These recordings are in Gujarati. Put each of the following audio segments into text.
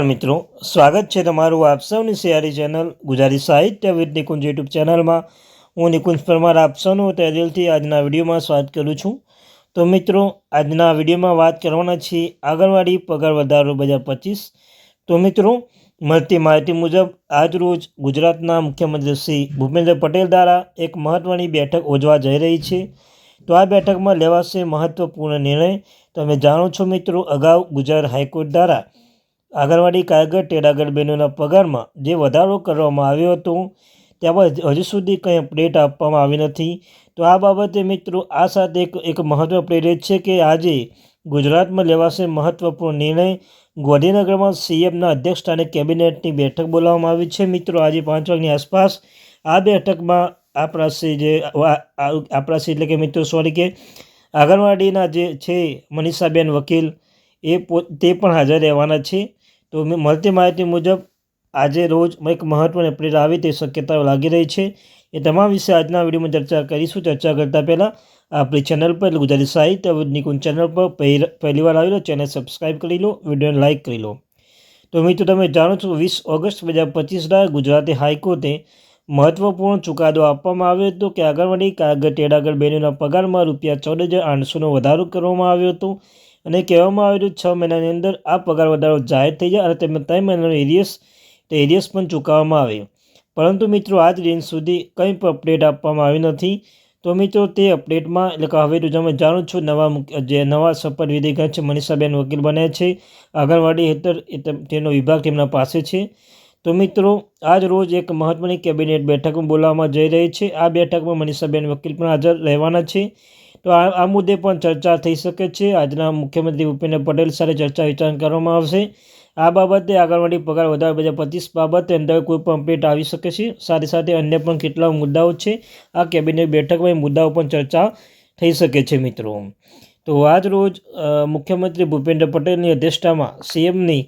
મિત્રો. સ્વાગત છે તમારું આપ સૌની સિયારી ચેનલ ગુજરાતી સાહિત્ય વિદ નિકુંજ યુટ્યુબ ચેનલમાં. હું નિકુંજ પરમાર, આપ સૌનું તહેદિલથી આજના વિડીયોમાં સ્વાગત કરું છું. તો મિત્રો, આજના વિડીયોમાં વાત કરવાના છીએ આંગણવાડી પગાર વધારો બે હજાર પચીસ. તો મિત્રો, મળતી માહિતી મુજબ આજરોજ ગુજરાતના મુખ્યમંત્રી શ્રી ભૂપેન્દ્ર પટેલ દ્વારા એક મહત્ત્વની બેઠક યોજવા જઈ રહી છે. તો આ બેઠકમાં લેવાશે મહત્ત્વપૂર્ણ નિર્ણય. તમે જાણો છો મિત્રો, અગાઉ ગુજરાત હાઈકોર્ટ દ્વારા આંગણવાડી કારગર ટેડાગર બહેનોના પગારમાં જે વધારો કરવામાં આવ્યો હતો ત્યાં હજુ સુધી કંઈ અપડેટ આપવામાં આવી નથી. તો આ બાબતે મિત્રો, આ સાથે એક એક મહત્વ પ્રેરિત છે કે આજે ગુજરાતમાં લેવાશે મહત્ત્વપૂર્ણ નિર્ણય. ગાંધીનગરમાં સીએમના અધ્યક્ષ સ્થાને કેબિનેટની બેઠક બોલાવવામાં આવી છે. મિત્રો, આજે પાંચ વાગ્યાની આસપાસ આ બેઠકમાં શ્રી જે શ્રી એટલે કે મિત્રો સોરી કે આંગણવાડીના જે છે મનીષાબેન વકીલ, એ તે પણ હાજર રહેવાના છે. તો મળતી માહિતી મુજબ આજે રોજ એક મહત્ત્વની અપડેટ આવી તે શક્યતાઓ લાગી રહી છે. એ તમામ વિશે આજના વિડીયોમાં ચર્ચા કરીશું. ચર્ચા કરતાં પહેલાં આપણી ચેનલ પર ગુજરાતી સાહિત્ય નિકુંજ ચેનલ પર પહેલી વાર આવી લો ચેનલ સબસ્ક્રાઈબ કરી લો, વિડીયોને લાઇક કરી લો. તો મિત્રો, તમે જાણો છો વીસ ઓગસ્ટ બે હજાર પચીસના ગુજરાતી હાઈકોર્ટે મહત્વપૂર્ણ ચુકાદો આપવામાં આવ્યો હતો કે આંગણવાડી કાગળ ટેડાગર બહેનોના પગારમાં રૂપિયા ચૌદ હજાર આઠસોનો વધારો કરવામાં આવ્યો હતો. અને કહેવામાં આવ્યું છ મહિનાની અંદર આ પગાર વધારો જાહેર થઈ જાય અને તેમાં ત્રણ મહિનાનો એરિયસ, તે એરિયસ પણ ચૂકવવામાં આવે. પરંતુ મિત્રો, આજ દિન સુધી કંઈ પણ અપડેટ આપવામાં આવી નથી. તો મિત્રો, તે અપડેટમાં એટલે કે હવે તો તમે જાણો છો, નવા જે નવા શપથવિધિ છે, મનીષાબેન વકીલ બન્યા છે. આંગણવાડી હેઠળ તેનો વિભાગ તેમના પાસે છે. તો મિત્રો, આજ રોજ એક મહત્ત્વની કેબિનેટ બેઠક બોલાવવામાં જઈ રહી છે. આ બેઠકમાં મનીષાબેન વકીલ પણ હાજર રહેવાના છે. તો આ મુદ્દે પણ ચર્ચા થઈ શકે છે. આજના મુખ્યમંત્રી ભૂપેન્દ્ર પટેલ સાથે ચર્ચા વિચાર કરવામાં આવશે. આ બાબતે આંગણવાડી પગાર વધારો બે પચીસ બાબતે અંદર કોઈ પણ અપડેટ આવી શકે છે. સાથે સાથે અન્ય પણ કેટલા મુદ્દાઓ છે. આ કેબિનેટ બેઠકમાં મુદ્દાઓ પણ ચર્ચા થઈ શકે છે મિત્રો. તો આજ રોજ મુખ્યમંત્રી ભૂપેન્દ્ર પટેલની અધ્યક્ષતામાં સીએમની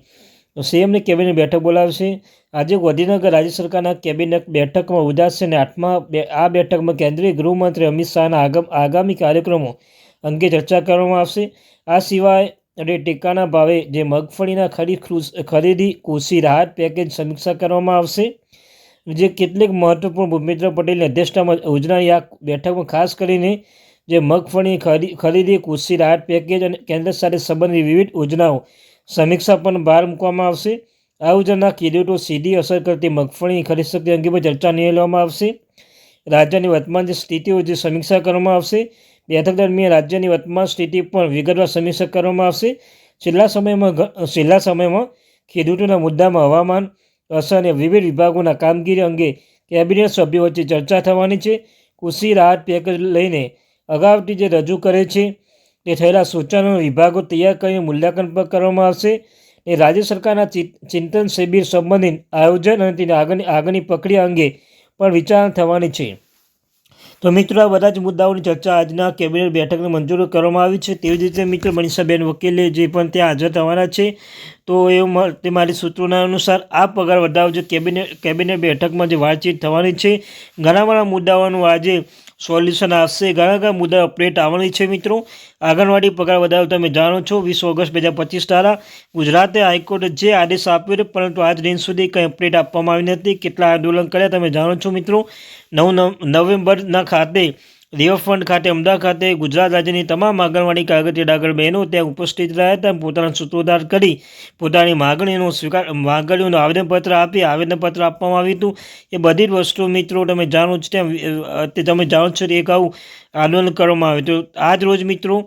સીએમની કેબિનેટ બેઠક બોલાવશે. આજે ગાંધીનગર રાજ્ય સરકારના કેબિનેટ બેઠકમાં ઉદાસશે અને આઠમા આ બેઠકમાં કેન્દ્રીય ગૃહમંત્રી અમિત શાહના આગમ, આગામી કાર્યક્રમો અંગે ચર્ચા કરવામાં આવશે. આ સિવાય અને ટેકાના ભાવે જે મગફળીના ખરીદ ખરીદી, કૃષિ, રાહત પેકેજ સમીક્ષા કરવામાં આવશે. જે કેટલીક મહત્વપૂર્ણ ભૂપેન્દ્ર પટેલની અધ્યક્ષતામાં યોજનાની આ બેઠકમાં ખાસ કરીને જે મગફળી ખરીદી, કૃષિ, રાહત પેકેજ અને કેન્દ્ર સાથે સંબંધિત વિવિધ યોજનાઓ સમીક્ષા પણ બહાર મૂકવામાં આવશે. આ યોજનાના ખેડૂતો સીધી અસર કરતી મગફળી ખરીદ શક્તિ અંગે પણ ચર્ચા લેવામાં આવશે. રાજ્યની વર્તમાન જે સ્થિતિઓ જે સમીક્ષા કરવામાં આવશે. બેઠક દરમિયાન રાજ્યની વર્તમાન સ્થિતિ પણ વિગતવાર સમીક્ષા કરવામાં આવશે. છેલ્લા સમયમાં છેલ્લા સમયમાં ખેડૂતોના મુદ્દામાં હવામાન, અસર અને વિવિધ વિભાગોના કામગીરી અંગે કેબિનેટ સભ્યો વચ્ચે ચર્ચા થવાની છે. કૃષિ રાહત પેકેજ લઈને અગાઉથી જે રજૂ કરે છે તે થયેલા સૂચનો વિભાગો તૈયાર કરીને મૂલ્યાંકન પણ કરવામાં આવશે. ને રાજ્ય સરકારના ચિંતન શિબિર સંબંધિત આયોજન અને તેની આગળની આગળની પ્રક્રિયા અંગે પણ વિચારણા થવાની છે. તો મિત્રો, આ બધા જ મુદ્દાઓની ચર્ચા આજના કેબિનેટ બેઠકને મંજૂર કરવામાં આવી છે. તેવી જ રીતે મિત્રો, મનીષાબેન વકીલે જે પણ ત્યાં હાજર થવાના છે, તો એ તે મારી સૂત્રોના અનુસાર આ પગાર વધારો જે કેબિનેટ કેબિનેટ બેઠકમાં જે વાતચીત થવાની છે, ઘણા બધા મુદ્દાઓનું આજે સોલ્યુશન આવશે. ઘણા ઘણા મુદ્દા અપડેટ આવવાની છે મિત્રો. આંગણવાડી પગાર વધારો તમે જાણો છો. વીસ ઓગસ્ટ બે હજાર પચીસ દ્વારા ગુજરાતે હાઈકોર્ટે જે આદેશ આપ્યો હતો પરંતુ આજ દિન સુધી કંઈ અપડેટ આપવામાં આવી નથી. કેટલા આંદોલન કર્યા તમે જાણો છો મિત્રો. નવ નવેમ્બરના ખાતે રિવરફ્રન્ટ ખાતે, અમદાવાદ ખાતે ગુજરાત રાજ્યની તમામ આંગણવાડી કાગળથી ડાગર બહેનો ત્યાં ઉપસ્થિત રહ્યા હતા પોતાના સૂત્રોધાર કરી પોતાની માગણીનો સ્વીકાર, માગણીઓનું આવેદનપત્ર આપી આવેદનપત્ર આપવામાં આવ્યું હતું. એ બધી જ વસ્તુ મિત્રો તમે જાણો છો ત્યાં તમે જાણો છો એક આવું આંદોલન કરવામાં આવ્યું તો આજ રોજ મિત્રો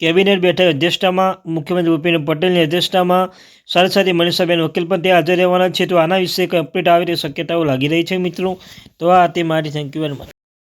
કેબિનેટ બેઠક અધ્યક્ષતામાં, મુખ્યમંત્રી ભૂપેન્દ્ર પટેલની અધ્યક્ષતામાં સાથે સાથે મનીષાબેન વકીલ પણ ત્યાં હાજર રહેવાના છે. તો આના વિશે કંઈ અપડેટ આવે તે શક્યતાઓ લાગી રહી છે મિત્રો. તો આ તે મારી થેન્ક યુ વેરી મચ